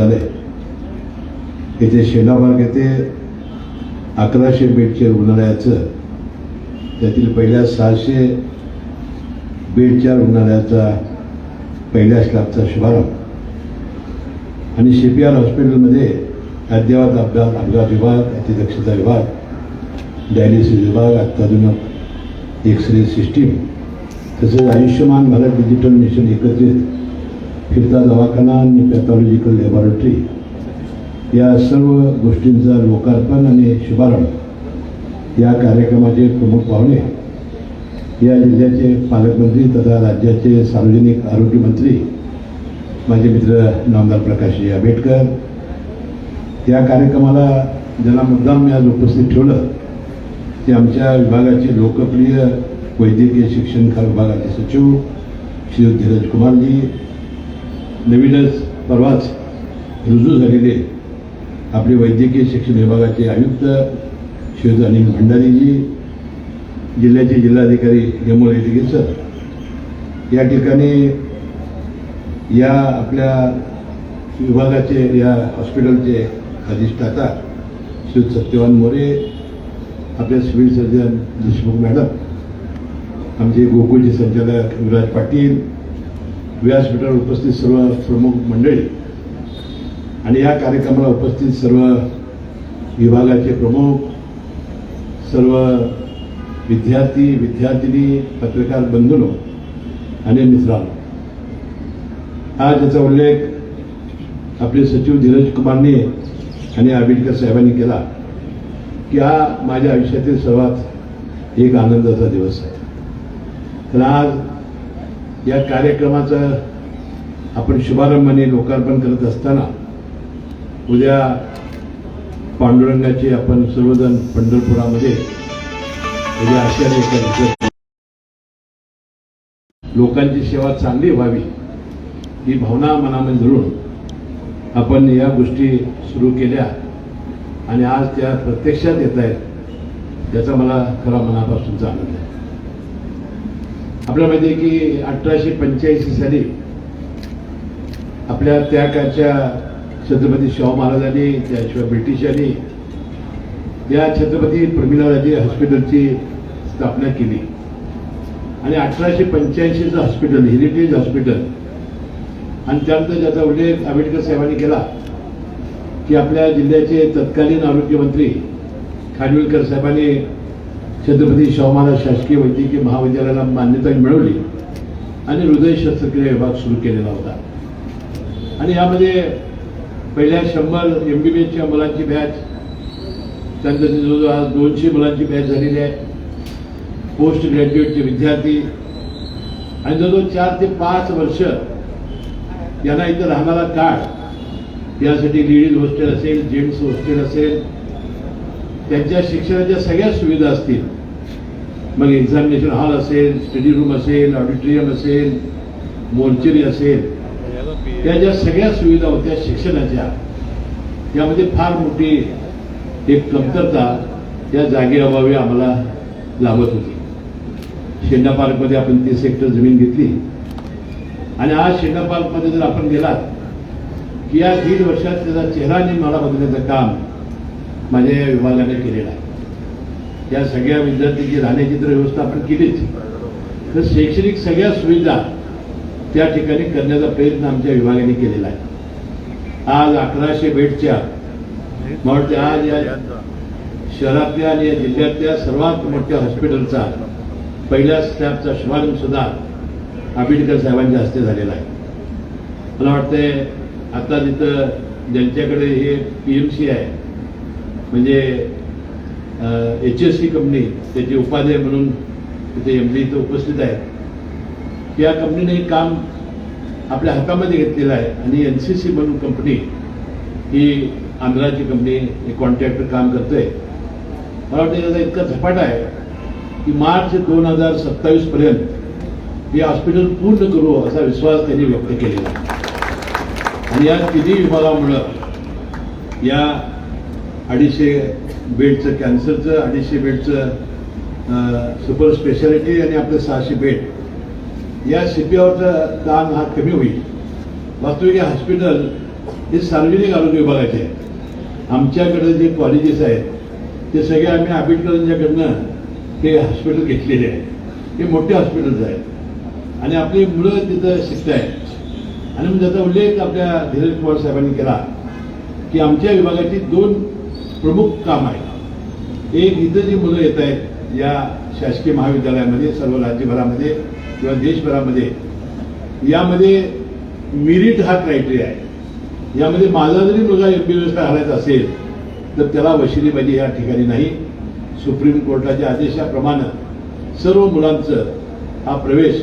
झाले. येथे शेणामार्ग येथे अकराशे बेडचे रुग्णालयाचं त्यातील पहिल्या सहाशे बेडच्या रुग्णालयाचा पहिल्या स्लॅबचा शुभारंभ. आणि सीपीआर हॉस्पिटलमध्ये अद्ययावत अपघात अपघात विभाग अतिदक्षता विभाग डायलिसिस विभाग अत्याधुनिक एक्सरे सिस्टीम तसेच आयुष्यमान भारत डिजिटल मिशन एकत्रित फिरता दवाखाना आणि पॅथॉलॉजिकल लॅबॉरेटरी या सर्व गोष्टींचा लोकार्पण आणि शुभारंभ या कार्यक्रमाचे प्रमुख पाहुणे या जिल्ह्याचे पालकमंत्री तथा राज्याचे सार्वजनिक आरोग्य मंत्री माझे मित्र नामदार प्रकाशजी आंबेडकर. या कार्यक्रमाला ज्यांना मुद्दाम मी आज उपस्थित ठेवलं ते आमच्या विभागाचे लोकप्रिय वैद्यकीय शिक्षण विभागाचे सचिव श्री धीरज कुमारजी नवीनच परवाच रुजू झालेले आपले वैद्यकीय शिक्षण विभागाचे आयुक्त श्री अनिल भंडारीजी जिल्ह्याचे जिल्हाधिकारी यमोल रेड्डी सर. या ठिकाणी या आपल्या विभागाचे या हॉस्पिटलचे अधिष्ठाता श्री सत्यवान मोरे आपले सिव्हिल सर्जन देशमुख मॅडम आमचे गोकुळचे संचालक युवराज पाटील व्यासपीठावर उपस्थित सर्व प्रमुख मंडळी आणि या कार्यक्रमाला उपस्थित सर्व विभागाचे प्रमुख सर्व विद्यार्थी विद्यार्थिनी पत्रकार बंधूंनो आणि मित्रांनो. आज याचा उल्लेख आपले सचिव धीरज कुमारने आणि आंबेडकर साहेबांनी केला की हा माझ्या आयुष्यातील सर्वात एक आनंदाचा दिवस आहे. तर आज या कार्यक्रमाचा आपण शुभारंभाने लोकार्पण करत असताना उद्या पांडुरंगाची आपण सर्वजण पंढरपुरामध्ये उद्या आषाढी लोकांची सेवा चांगली व्हावी ही भावना मनामध्ये धरून आपण या गोष्टी सुरू केल्या आणि आज त्या प्रत्यक्षात येत आहेत त्याचा मला खरा मनापासूनचा आनंद आहे. आपल्याला माहिती आहे की अठराशे पंच्याऐंशी साली आपल्या त्या काळच्या छत्रपती शाहू महाराजांनी त्याशिवाय ब्रिटिशांनी या छत्रपती प्रमिलाजी हॉस्पिटलची स्थापना केली. आणि अठराशे पंच्याऐंशीचं हॉस्पिटल हेरिटेज हॉस्पिटल आणि त्यानंतर ज्याचा उल्लेख आंबेडकर साहेबांनी केला की आपल्या जिल्ह्याचे तत्कालीन आरोग्यमंत्री खानविलकर साहेबांनी छत्रपती शाहू महाराज शासकीय वैद्यकीय महाविद्यालयाला मान्यता मिळवली आणि हृदय शस्त्रक्रिया विभाग सुरू केलेला होता. आणि यामध्ये पहिल्या शंभर एम बी बी एसच्या मुलांची बॅच त्यानंतर जवळजवळ आज दोनशे मुलांची बॅच झालेली आहे पोस्ट ग्रॅज्युएटचे विद्यार्थी. आणि जवळजवळ चार ते पाच वर्ष यांना इथं राहणारा काळ यासाठी लेडीज हॉस्टेल असेल जेंट्स हॉस्टेल असेल त्यांच्या शिक्षणाच्या सगळ्या सुविधा असतील. मग एक्झामिनेशन हॉल असेल स्टडी रूम असेल ऑडिटोरियम असेल मोर्चरी असेल. त्या ज्या सगळ्या सुविधा होत्या शिक्षणाच्या. त्यामध्ये फार मोठी एक कमतरता या जागेअभावी आम्हाला लाभत होती. शेंडा पार्कमध्ये आपण तीस हेक्टर जमीन घेतली. आणि आज शेंडा पार्कमध्ये जर आपण गेलात की या दीड वर्षात त्याचा चेहरा आणि मला बदलण्याचं काम माझ्या या विभागाने केलेला आहे. या सगळ्या विद्यार्थ्यांची राहण्याची तर व्यवस्था आपण केलीच. तर शैक्षणिक सगळ्या सुविधा त्या ठिकाणी करण्याचा प्रयत्न आमच्या विभागाने केलेला आहे. आज अकराशे बेडच्या मला वाटते आज या शहरातल्या आणि या जिल्ह्यातल्या सर्वात मोठ्या हॉस्पिटलचा पहिल्या स्लॅबचा शुभारंभ सुद्धा आंबेडकर साहेबांच्या हस्ते झालेला आहे. मला वाटतंय आता तिथं ज्यांच्याकडे हे पी एम सी आहे म्हणजे एच एस सी कंपनी त्याचे उपाध्याय म्हणून तिथे एम डी इथं उपस्थित आहेत. या कंपनीने हे काम आपल्या हातामध्ये घेतलेलं आहे आणि एन सी सी म्हणून कंपनी ही आंध्राची कंपनी हे कॉन्ट्रॅक्टर काम करतोय. मला वाटतं त्याचा इतका झपाटा आहे की मार्च दोन हजार सत्तावीस पर्यंत हे हॉस्पिटल पूर्ण करू असा विश्वास त्यांनी व्यक्त केलेला आहे. आणि या तिन्ही विभागामुळं या अडीचशे बेडचं कॅन्सरचं अडीचशे बेडचं सुपर स्पेशालिटी आणि आपलं सहाशे बेड. या शिपियावरचं ताण हा कमी होईल. वास्तविक हे हॉस्पिटल हे सार्वजनिक आरोग्य विभागाचे आहे आमच्याकडे जे कॉलेजेस आहेत ते सगळे आम्ही आंबेडकरांच्याकडनं हे हॉस्पिटल घेतलेले आहे हे मोठे हॉस्पिटल्स आहेत. आणि आपली मुलं तिथं शिकत आहेत आणि मग त्याचा उल्लेख आपल्या धीरज पवार साहेबांनी केला की आमच्या विभागाची दोन प्रमुख काम आहे. एक इथं जी मुलं येत आहेत या शासकीय महाविद्यालयामध्ये सर्व राज्यभरामध्ये किंवा देशभरामध्ये यामध्ये मिरिट हा क्रायटेरिया आहे. यामध्ये माझा जरी मुलगा एम बी एस घालायचा असेल तर त्याला वशिलीबाजी या ठिकाणी नाही. सुप्रीम कोर्टाच्या आदेशाप्रमाणे सर्व मुलांचं हा प्रवेश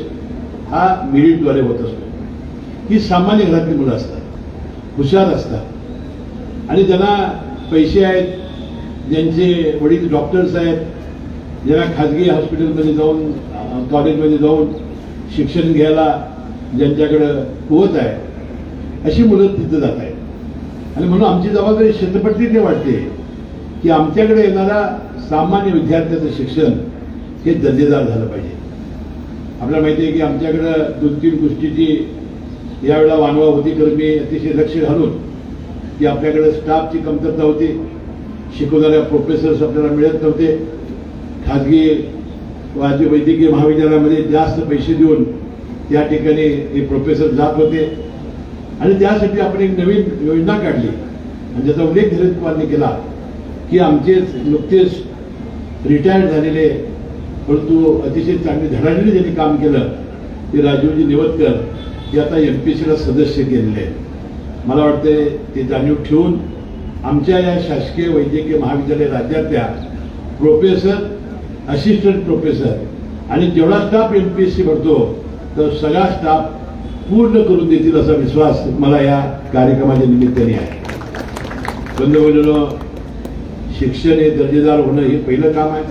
हा मिरिटद्वारे होत असतो. ही सामान्य घरातली मुलं असतात हुशार असतात. आणि ज्यांना पैसे आहेत ज्यांचे वडील डॉक्टर्स आहेत ज्यांना खाजगी हॉस्पिटलमध्ये जाऊन कॉलेजमध्ये जाऊन शिक्षण घ्यायला ज्यांच्याकडं होत आहे अशी मुलं तिथं जात आहेत. आणि म्हणून आमची जबाबदारी शतपटीने वाटते की आमच्याकडे येणारा सामान्य विद्यार्थ्याचं शिक्षण हे दर्जेदार झालं पाहिजे. आपल्याला माहिती आहे की आमच्याकडं दोन तीन गोष्टीची यावेळेला वानवा होती तर मी अतिशय लक्ष घालून की आपल्याकडे स्टाफची कमतरता होती. शिकवणाऱ्या प्रोफेसर्स आपल्याला मिळत नव्हते. खाजगी राज्य वैद्यकीय महाविद्यालयामध्ये जास्त पैसे देऊन त्या ठिकाणी हे प्रोफेसर जात होते. आणि त्यासाठी आपण एक नवीन योजना काढली. आणि ज्याचा उल्लेख धीरज पवारने केला की आमचे नुकतेच रिटायर्ड झालेले परंतु अतिशय चांगले धडाडीने ज्यांनी काम केलं. ते राजीवजी निवतकर हे आता एम पी सीला सदस्य केलेले आहेत. मला वाटते ती जाणीव ठेवून आमच्या या शासकीय वैद्यकीय महाविद्यालय राज्यातल्या प्रोफेसर असिस्टंट प्रोफेसर आणि जेवढा staff M P S C भरतो तर सगळा स्टाफ पूर्ण करून देतील असा विश्वास मला या कार्यक्रमाच्या निमित्ताने आहे. बंधू शिक्षण हे दर्जेदार होणं हे पहिलं काम आहे.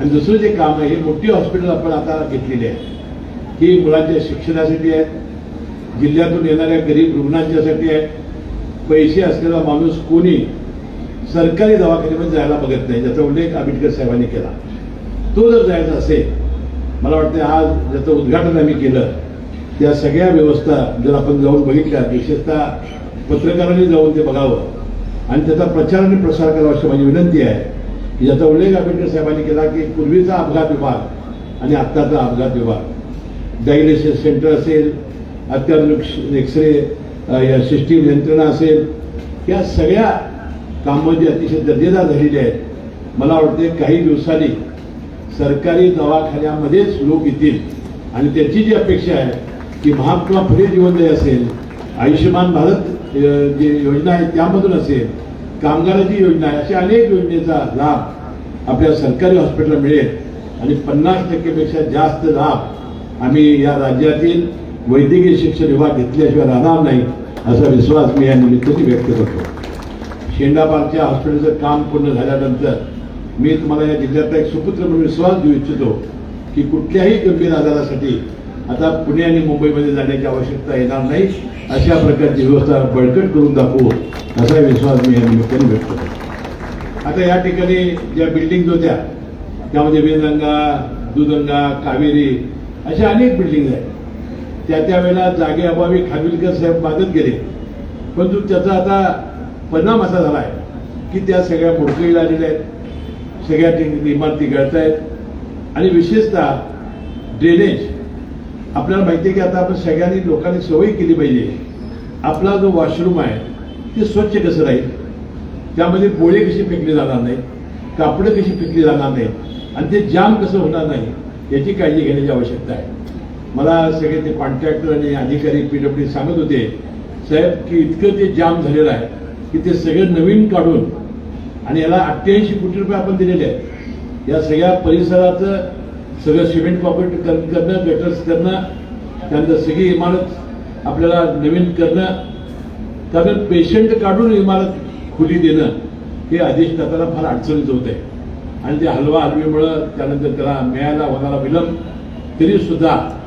आणि दुसरं जे काम आहे हे मोठी हॉस्पिटल आपण आता घेतलेली आहे. ही मुलांच्या शिक्षणासाठी आहेत जिल्ह्यातून येणाऱ्या गरीब रुग्णांच्यासाठी आहे. पैसे असलेला माणूस कोणी सरकारी दवाखान्यामध्ये जायला बघत नाही ज्याचा उल्लेख आंबेडकर साहेबांनी केला. तो जर जायचा असेल मला वाटतं आज ज्याचं उद्घाटन आम्ही केलं त्या सगळ्या व्यवस्था जर आपण जाऊन बघितल्या विशेषतः पत्रकारांनी जाऊन ते बघावं. आणि त्याचा प्रचार आणि प्रसार करावा अशी माझी विनंती आहे. याचा ज्याचा उल्लेख आंबेडकर साहेबांनी केला की पूर्वीचा अपघात विभाग आणि आत्ताचा अपघात विभाग. डायलिसिस सेंटर असेल अत्याधुनिक एक्सरे या सिस्टीम यंत्रणा असेल या सगळ्या कामं जी अतिशय दर्जेदार झालेली आहेत. मला वाटते काही दिवसांनी सरकारी दवाखान्यामध्येच लोक येतील. आणि त्याची जी अपेक्षा आहे की महात्मा फुले जीवनदय असेल आयुष्यमान भारत जी योजना आहे त्यामधून असेल कामगाराची योजना आहे अशा अनेक योजनेचा लाभ आपल्या सरकारी हॉस्पिटलला मिळेल. आणि पन्नास टक्केपेक्षा जास्त लाभ आम्ही या राज्यातील वैद्यकीय शिक्षण विभाग घेतल्याशिवाय राहणार नाही असा विश्वास मी या निमित्ताने व्यक्त करतो. शेंडापार्कच्या हॉस्पिटलचं काम पूर्ण झाल्यानंतर मी तुम्हाला या जिल्ह्यातला एक सुपुत्र म्हणून विश्वास देऊ इच्छितो की कुठल्याही गंभीर आजारासाठी आता पुणे आणि मुंबईमध्ये जाण्याची आवश्यकता येणार नाही अशा प्रकारची व्यवस्था बळकट करून दाखवू असा विश्वास मी या निमित्ताने व्यक्त करतो. आता या ठिकाणी ज्या बिल्डिंग होत्या त्यामध्ये वेदगंगा दुदंगा कावेरी अशा अनेक बिल्डिंग आहेत. त्या त्यावेळेला जागेअभावी खानविलकर साहेब मागत गेले. परंतु त्याचा आता परिणाम असा झाला आहे की त्या सगळ्या मोडकळीला आलेल्या आहेत सगळ्या ठिकाणी इमारती गळत आहेत. आणि विशेषतः ड्रेनेज आपल्याला माहिती आहे की आता आपण सगळ्यांनी लोकांनी सवय केली पाहिजे. आपला जो वॉशरूम आहे ते स्वच्छ कसं राहील? त्यामध्ये बोळे कशी फेकली जाणार नाही कापडं कशी फेकली जाणार नाही आणि ते जाम कसं होणार नाही? याची काळजी घेण्याची आवश्यकता आहे. मला सगळे ते कॉन्ट्रॅक्टर आणि अधिकारी पीडब्ल्यू सांगत होते साहेब की इतकं ते जाम झालेलं आहे की ते सगळं नवीन काढून आणि याला अठ्ठ्याऐंशी कोटी रुपये आपण दिलेले आहेत. या सगळ्या परिसराचं सगळं सिमेंट कॉपरेट कर- करणं गटर्स करणं त्यानंतर सगळी इमारत आपल्याला नवीन करणं कारण पेशंट काढून इमारत खुली देणं हे अधिष्ठाताला फार अडचणीचं होत. आहे आणि ते हलवा हलवीमुळं त्यानंतर त्याला मिळायला होणारा विलंब. तरी सुद्धा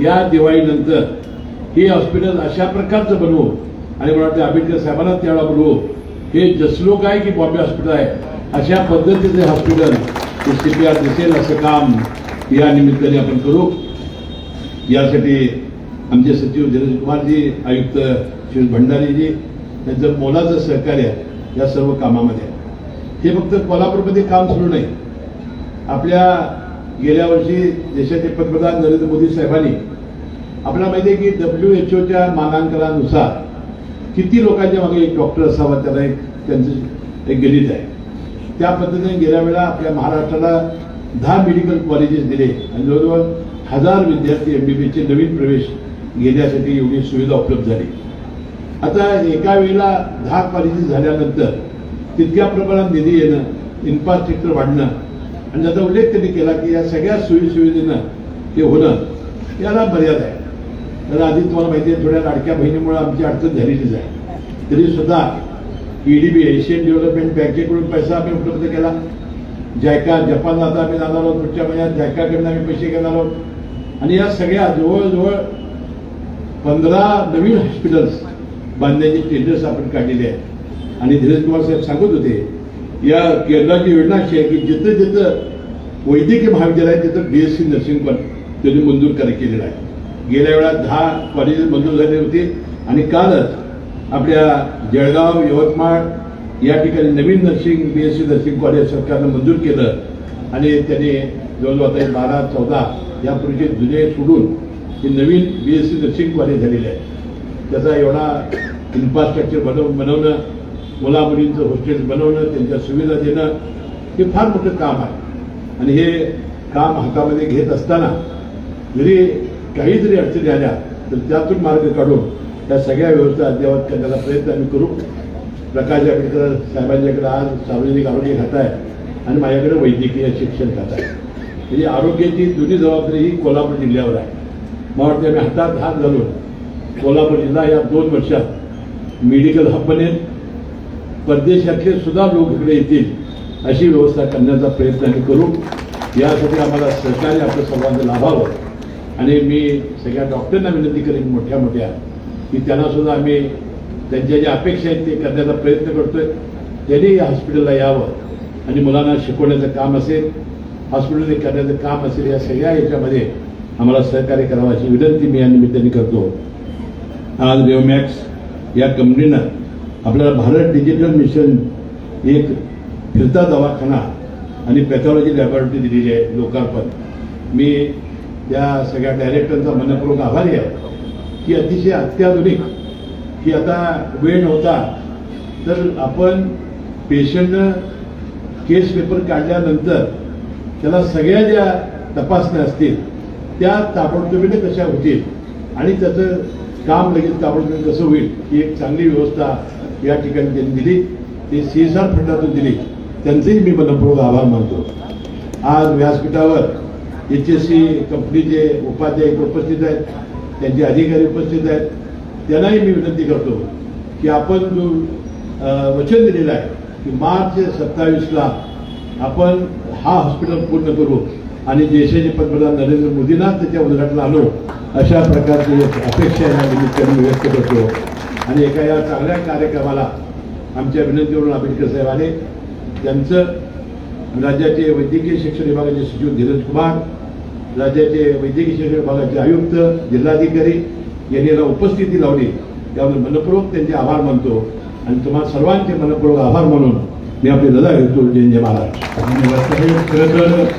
या दिवाळीनंतर हे हॉस्पिटल अशा प्रकारचं बनवू. आणि मला वाटतं आंबेडकर साहेबांना त्यावेळा बोलवू. हे जसलोक आहे की बॉम्बे हॉस्पिटल आहे अशा पद्धतीचे हॉस्पिटल हे सीपीआर दिसेल असं काम या निमित्ताने आपण करू. यासाठी आमचे सचिव धीरज कुमारजी आयुक्त शिव भंडारीजी त्यांचं मोलाचं सहकार्य या सर्व कामामध्ये आहे. हे फक्त कोल्हापूरमध्ये काम सुरू नाही. आपल्या गेल्या वर्षी देशाचे पंतप्रधान नरेंद्र मोदी साहेबांनी आपल्याला माहिती आहे की डब्ल्यू एच ओच्या मानांकनानुसार किती लोकांच्या मागे एक डॉक्टर असावा त्याला एक त्यांचं एक गणित आहे. त्या पद्धतीने गेल्या वेळा आपल्या महाराष्ट्राला दहा मेडिकल कॉलेजेस दिले आणि जवळजवळ हजार विद्यार्थी एम बी बीचे नवीन प्रवेश घेण्यासाठी एवढी सुविधा उपलब्ध झाली. आता एका वेळेला दहा कॉलेजेस झाल्यानंतर तितक्या प्रमाणात निधी येणं इन्फ्रास्ट्रक्चर वाढणं आणि ज्याचा उल्लेख त्यांनी केला की या सगळ्या सोयी सुविधेनं ते होणं याला मर्यादा आहे. तर आधी तुम्हाला माहिती आहे थोड्या लाडक्या बहिणीमुळे आमची अडचण झालेलीच आहे. तरी सुद्धा ईडीबी एशियन डेव्हलपमेंट बँकेकडून पैसा आम्ही उपलब्ध केला. जायका जपानला आता आम्ही जाणार आहोत पुढच्या महिन्यात जायकाकडून आम्ही पैसे घेणार आहोत. आणि या सगळ्या जवळजवळ पंधरा नवीन हॉस्पिटल्स बांधण्याची टेंडर्स आपण काढलेले आहेत. आणि धीरज कुमार साहेब सांगत होते या केंद्राची योजना अशी आहे की जिथं जिथं वैद्यकीय महाविद्यालय आहे तिथं बीएससी नर्सिंग पण त्यांनी मंजूर करायला केलेलं आहे. गेल्या वेळा दहा कॉलेजेस मंजूर झाले होते आणि कालच आपल्या जळगाव यवतमाळ या ठिकाणी नवीन नर्सिंग बीएससी नर्सिंग कॉलेज सरकारनं मंजूर केलं आणि त्याने जवळजवळ आता बारा चौदा यापूर्वीचे जुने सोडून हे नवीन बीएससी नर्सिंग कॉलेज झालेले आहे. त्याचा एवढा इन्फ्रास्ट्रक्चर बनव बनवणं मुला मुलींचं हॉस्टेल बनवणं त्यांच्या सुविधा देणं हे फार मोठं काम आहे. आणि हे काम हातामध्ये घेत असताना जरी काही जरी अडचणी आल्या तर त्यातून मार्ग काढून त्या सगळ्या व्यवस्था अद्ययावत करण्याचा प्रयत्न आम्ही करू. प्रकाश आंबेडकर साहेबांच्याकडे आज सार्वजनिक आरोग्य खातं आहे आणि माझ्याकडे वैद्यकीय शिक्षण खातं आहे म्हणजे आरोग्याची जुनी जबाबदारी ही कोल्हापूर जिल्ह्यावर आहे. मला वाटतं आम्ही हातात हात घालून कोल्हापूर जिल्हा या दोन वर्षात मेडिकल हब बनेल. परदेशातले सुद्धा लोक इकडे येतील अशी व्यवस्था करण्याचा प्रयत्न आम्ही करू. यासाठी आम्हाला सहकार्य आपलं सर्वांचं लाभावं. आणि मी सगळ्या डॉक्टरांना विनंती करेन मोठ्या मोठ्या की त्यांना सुद्धा आम्ही त्यांच्या ज्या अपेक्षा आहेत ते करण्याचा प्रयत्न करतोय. त्यांनी या हॉस्पिटलला यावं आणि मुलांना शिकवण्याचं काम असेल हॉस्पिटल करण्याचं काम असेल या सगळ्या याच्यामध्ये आम्हाला सहकार्य करावं अशी विनंती मी या निमित्ताने करतो. आज रेवमॅक्स या कंपनीनं आपल्याला भारत डिजिटल मिशन एक फिरता दवाखाना आणि पॅथॉलॉजी लॅबोरेटरी दिलेली आहे लोकार्पण. मी त्या सगळ्या डायरेक्टरचा मनपूर्वक आभारी आहे की अतिशय अत्याधुनिक की आता वेळ नव्हता. तर आपण पेशंटनं केस पेपर काढल्यानंतर त्याला सगळ्या ज्या तपासण्या असतील त्या ताबडतोबीने कशा होतील आणि त्याचं काम लगेच ताबडतोबी कसं होईल ही एक चांगली व्यवस्था या ठिकाणी त्यांनी दिली ती सी फंडातून दिली. त्यांचेही मी मनपूर्वक आभार मानतो. आज व्यासपीठावर एच एस सी कंपनीचे उपाध्याय उपस्थित आहेत त्यांचे अधिकारी उपस्थित आहेत. त्यांनाही मी विनंती करतो की आपण जो वचन दिलेलं आहे की मार्च सत्तावीसला आपण हा हॉस्पिटल पूर्ण करू आणि देशाचे पंतप्रधान नरेंद्र मोदींना त्याच्या उद्घाटन आलो अशा प्रकारची अपेक्षा या निमित्ताने मी व्यक्त करतो. आणि एका या चांगल्या कार्यक्रमाला आमच्या विनंतीवरून आंबेडकर साहेब आले त्यांचं राज्याचे वैद्यकीय शिक्षण विभागाचे सचिव धीरज कुमार राज्याचे वैद्यकीय शिक्षण विभागाचे आयुक्त जिल्हाधिकारी यांनी याला उपस्थिती लावली. त्यामुळे मनपूर्वक त्यांचे आभार मानतो. आणि तुम्हाला सर्वांचे मनपूर्वक आभार मानून मी आपली रजा घेतो जय जय महाराज.